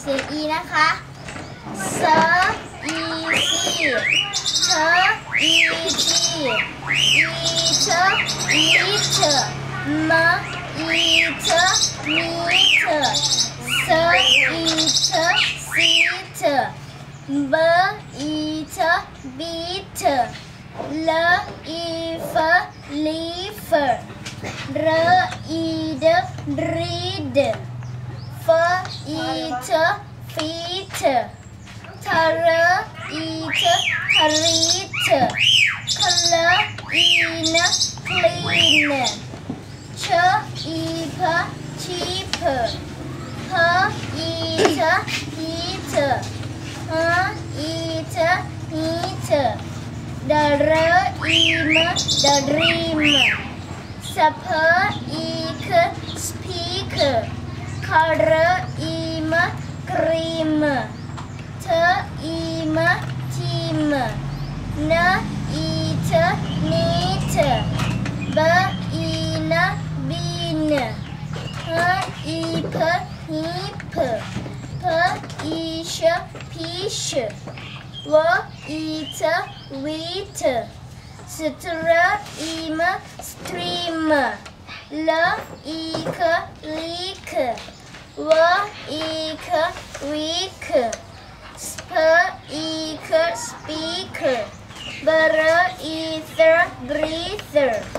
เสียง e นะคะ s easy เช easy eat eat m eat meet s eat seat b eat beat l if leaf r eat read f eat feet tar eat treat color in clean ch eat cheap p eat heat h eat heat dr im the dream sp eek speak color cream. T im team n eat neat b in bean h eep heap p ish peach w eat wheat str im stream. L eek leak w eek week sp eek speak br breather